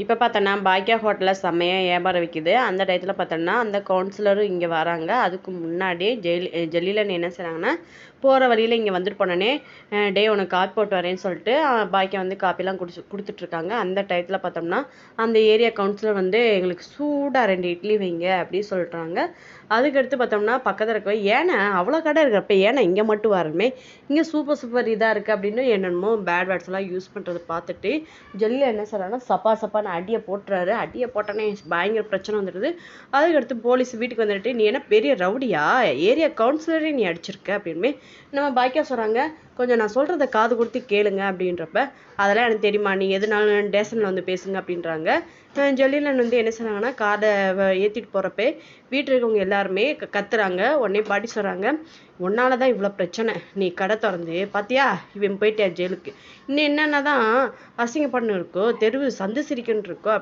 இப்போ பார்த்தோன்னா பாக்கியா ஹோட்டலில் செம்மையாக வியாபாரம் விற்கிது அந்த டயத்தில் பார்த்தோன்னா அந்த கவுன்சிலரும் இங்கே வராங்க. அதுக்கு முன்னாடி ஜெயில் ஜெல்லிலன் என்ன செய்கிறாங்கன்னா போகிற வழியில் இங்கே வந்துட்டு போனோடனே டே உனக்கு காப்பி போட்டு வரேன்னு சொல்லிட்டு பாக்கியா வந்து காப்பிலாம் குடிச்சு கொடுத்துட்ருக்காங்க அந்த டயத்தில் பார்த்தோம்னா அந்த ஏரியா கவுன்சிலர் வந்து எங்களுக்கு சூடாக ரெண்டு இட்லி வைங்க அப்படின்னு சொல்கிறாங்க அதுக்கடுத்து பார்த்தோம்னா பக்கத்தில் இருக்க ஏன்னா அவ்வளோ கடை இருக்கிறப்ப ஏன்னா இங்கே மட்டும் வரணுமே. இங்கே சூப்பர் சூப்பர் இதாக இருக்குது அப்படின்னு என்னென்னமோ பேட் வேர்ட்ஸ் எல்லாம் யூஸ் பண்ணுறது பார்த்துட்டு ஜெல்லியில் என்ன சொல்கிறாங்கன்னா சப்பா சப்பான்னு அடியை போட்டுறாரு. அடியை போட்டோன்னே பயங்கர பிரச்சனை வந்துடுது. அதுக்கடுத்து போலீஸ் வீட்டுக்கு வந்துட்டு நீ என்ன பெரிய ரவுடியா? ஏரியா கவுன்சிலரே நீ அடிச்சிருக்க. அப்படின்மே நம்ம பாக்கியா சொல்கிறாங்க கொஞ்சம் நான் சொல்கிறத காது கொடுத்து கேளுங்க. அப்படின்றப்ப அதெல்லாம் எனக்கு தெரியுமா? நீ எதுனாலும் டேஷனில் வந்து பேசுங்க. அப்படின்றாங்க. அஹ் ஜெல்லிலன் வந்து என்ன சொன்னாங்கன்னா காதை ஏற்றிட்டு போகிறப்ப வீட்டில் இருக்கவங்க எல்லாருமே க- கத்துறாங்க. உடனே பாட்டி சொல்கிறாங்க உன்னால தான் இவ்வளோ பிரச்சனை. நீ கடை திறந்து பார்த்தியா இவன் போயிட்டியா ஜெயிலுக்கு. இன்னும் என்னென்ன தான் அசிங்கப்படணும் இருக்கோ தெருவு சந்து சிரிக்கணும் இருக்கோ